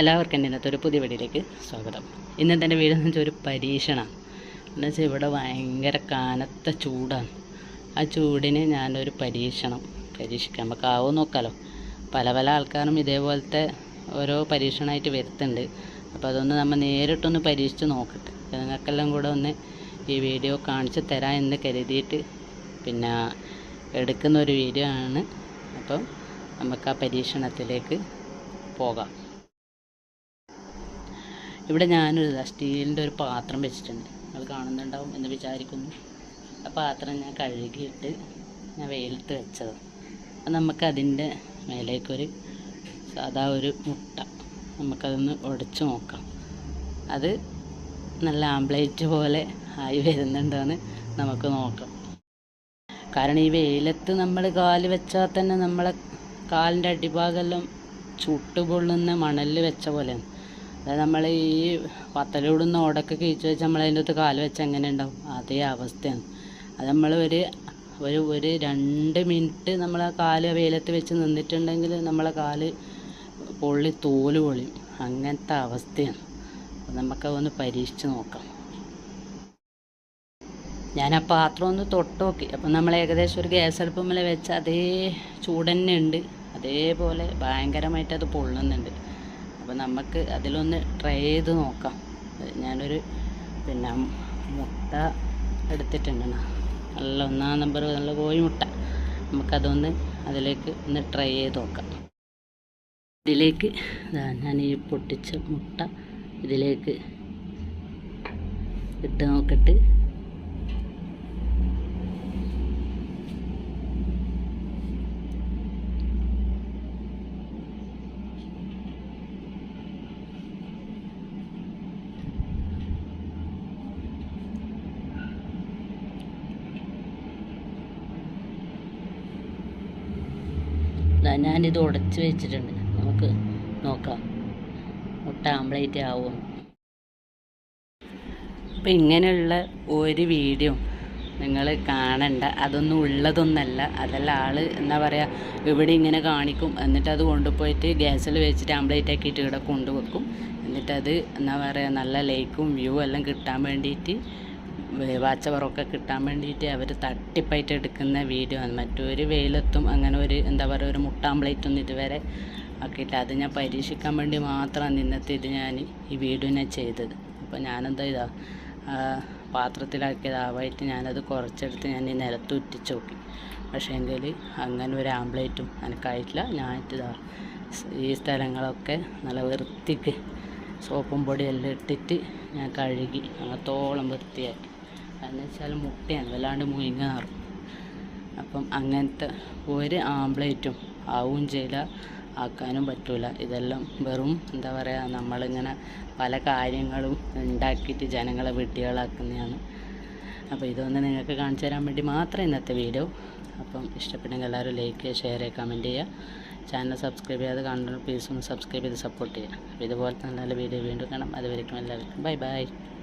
എല്ലാവർക്കും എന്റെ ഇന്നത്തെ ഒരു പുതിയ വീഡിയോയിലേക്ക് സ്വാഗതം. ഇന്നത്തെ എന്റെ വീട് എന്ന് വെച്ചാൽ ഒരു പരീക്ഷണമാണ് എന്ന് വെച്ചാൽ ഇവിടെ ഭയങ്കര കാനത്ത ചൂടാണ്. ആ ചൂടിന് ഞാനൊരു പരീക്ഷണം പരീക്ഷിക്കാം. നമുക്ക് ആവും നോക്കാമല്ലോ പല പല ആൾക്കാരും ഇതേപോലത്തെ ഓരോ പരീക്ഷണമായിട്ട് വരുത്തുന്നുണ്ട്. അപ്പോൾ അതൊന്ന് നമ്മൾ നേരിട്ടൊന്ന് പരീക്ഷിച്ച് നോക്കട്ടെ. നിങ്ങൾക്കെല്ലാം കൂടെ ഒന്ന് ഈ വീഡിയോ കാണിച്ച് തരാം എന്ന് കരുതിയിട്ട് പിന്നെ എടുക്കുന്ന ഒരു വീഡിയോ ആണ്. അപ്പം നമുക്ക് ആ പരീക്ഷണത്തിലേക്ക് പോകാം. ഇവിടെ ഞാനൊരു സ്റ്റീലിന്റെ ഒരു പാത്രം വെച്ചിട്ടുണ്ട്. നിങ്ങൾ കാണുന്നുണ്ടാവും എന്ന് വിചാരിക്കുന്നു. ആ പാത്രം ഞാൻ കഴുകിയിട്ട് ഞാൻ വെയിലത്ത് വെച്ചത് അപ്പം നമുക്കതിന്റെ മേലേക്കൊരു സാധാ ഒരു മുട്ട നമുക്കതൊന്ന് ഉടച്ച് നോക്കാം. അത് നല്ല ആംബ്ലേറ്റ് പോലെ ആയി വരുന്നുണ്ടെന്ന് നമുക്ക് നോക്കാം. കാരണം ഈ വെയിലത്ത് നമ്മൾ കാൽ വെച്ചാൽ തന്നെ നമ്മളെ കാലിന്റെ അടിഭാഗമെല്ലാം ചുട്ടുപൊള്ളുന്ന മണലിൽ വെച്ച പോലെയാണ്. അതായത് നമ്മൾ ഈ പത്തലിടുന്ന ഓടൊക്കെ കിഴിച്ച് വെച്ച് നമ്മൾ അതിന്റെ അകത്ത് കാൽ വെച്ച് എങ്ങനെ ഉണ്ടാവും? അതേ അവസ്ഥയാണ്. അത് നമ്മൾ ഒരു ഒരു ഒരു രണ്ട് മിനിറ്റ് നമ്മൾ ആ കാൽ വെയിലത്ത് വെച്ച് നിന്നിട്ടുണ്ടെങ്കിൽ നമ്മളെ കാൽ പൊള്ളി തോൽ പൊളിയും. അങ്ങനത്തെ അവസ്ഥയാണ്. അപ്പം നമുക്കതൊന്ന് പരീക്ഷിച്ച് നോക്കാം. ഞാൻ ആ പാത്രം ഒന്ന് തൊട്ട് നോക്കി. അപ്പം നമ്മൾ ഏകദേശം ഒരു ഗ്യാസ് അടുപ്പമ്മല വെച്ച അതേ ചൂടന്നെ ഉണ്ട്. അതേപോലെ ഭയങ്കരമായിട്ട് അത് പൊള്ളുന്നുണ്ട്. അപ്പോൾ നമുക്ക് അതിലൊന്ന് ട്രൈ ചെയ്ത് നോക്കാം. ഞാനൊരു പിന്നെ മുട്ട എടുത്തിട്ടുണ്ട് നല്ല ഒന്നാം നമ്പർ നല്ല കോഴിമുട്ട. നമുക്കതൊന്ന് അതിലേക്ക് ഒന്ന് ട്രൈ ചെയ്ത് നോക്കാം. ഇതിലേക്ക് ഇതാ ഞാൻ ഈ പൊട്ടിച്ച മുട്ട ഇതിലേക്ക് ഇട്ട് നോക്കിയിട്ട് ഞാനിത് ഉടച്ച് വെച്ചിട്ടുണ്ട്. നമുക്ക് നോക്കാം. മുട്ട ആംപ്ലേറ്റ് ആവും? അപ്പം ഇങ്ങനെയുള്ള ഒരു വീഡിയോ നിങ്ങൾ കാണണ്ട. അതൊന്നും ഉള്ളതൊന്നല്ല. അതല്ല ആൾ എന്താ പറയുക ഇവിടെ ഇങ്ങനെ കാണിക്കും. എന്നിട്ട് അത് കൊണ്ടുപോയിട്ട് ഗ്യാസിൽ വെച്ചിട്ട് ആംപ്ലേറ്റ് ആക്കിയിട്ട് ഇവിടെ കൊണ്ടുവെക്കും. എന്നിട്ടത് എന്താ പറയുക നല്ല ലൈക്കും വ്യൂ എല്ലാം കിട്ടാൻ വേണ്ടിയിട്ട് വാച്ചവറൊക്കെ കിട്ടാൻ വേണ്ടിയിട്ട് അവർ തട്ടിപ്പായിട്ട് എടുക്കുന്ന വീഡിയോ ആണ്. മറ്റൊരു വെയിലത്തും അങ്ങനെ ഒരു എന്താ പറയുക ഒരു മുട്ടാൻ പ്ലേറ്റ് ഒന്നും ഇതുവരെ ആക്കിയിട്ട് അത് ഞാൻ പരീക്ഷിക്കാൻ വേണ്ടി മാത്രമാണ് ഇന്നത്തെ ഇത് ഞാൻ ഈ വീഡിയോ ഞാൻ ചെയ്തത്. അപ്പോൾ ഞാനെന്താ ഇതാ പാത്രത്തിലാക്കിയതാവായിട്ട് ഞാനത് കുറച്ചെടുത്ത് ഞാൻ ഈ നിലത്ത് ഉറ്റിച്ച് നോക്കി. പക്ഷേ എങ്കിൽ അങ്ങനെ ഒരു ആംപ്ലേറ്റും എനിക്കായിട്ടില്ല ഞാനിതാ ഈ സ്ഥലങ്ങളൊക്കെ നല്ല വൃത്തിക്ക് സോപ്പും പൊടിയെല്ലാം ഇട്ടിട്ട് ഞാൻ കഴുകി അങ്ങത്തോളം വൃത്തിയാക്കി. എന്ന് വെച്ചാൽ മുട്ടയാണ്. വല്ലാണ്ട് മുയിങ്ങ നിറം അപ്പം അങ്ങനത്തെ ഒരു ആംപ്ലേറ്റും ആവും ചെയ്യില്ല ആക്കാനും പറ്റില്ല ഇതെല്ലാം വെറും എന്താ പറയുക നമ്മളിങ്ങനെ പല കാര്യങ്ങളും ഉണ്ടാക്കിയിട്ട് ജനങ്ങളെ വെട്ടികളാക്കുന്നതാണ് അപ്പോൾ ഇതൊന്ന് നിങ്ങൾക്ക് കാണിച്ചു തരാൻ വേണ്ടി മാത്രം ഇന്നത്തെ വീഡിയോ. അപ്പം ഇഷ്ടപ്പെട്ടെങ്കിൽ എല്ലാവരും ലൈക്ക് ചെയ്യുക ഷെയർ ചെയ്യുക. കമന്റ് ചെയ്യുക ചാനൽ സബ്സ്ക്രൈബ് ചെയ്യാതെ കാണുന്ന പ്ലീസ് ഒന്ന് സബ്സ്ക്രൈബ് ചെയ്ത് സപ്പോർട്ട് ചെയ്യുക. അപ്പോൾ ഇതുപോലത്തെ നല്ല വീഡിയോ വീണ്ടും കാണാം. അതുവരെയും എല്ലാവർക്കും. Bye bye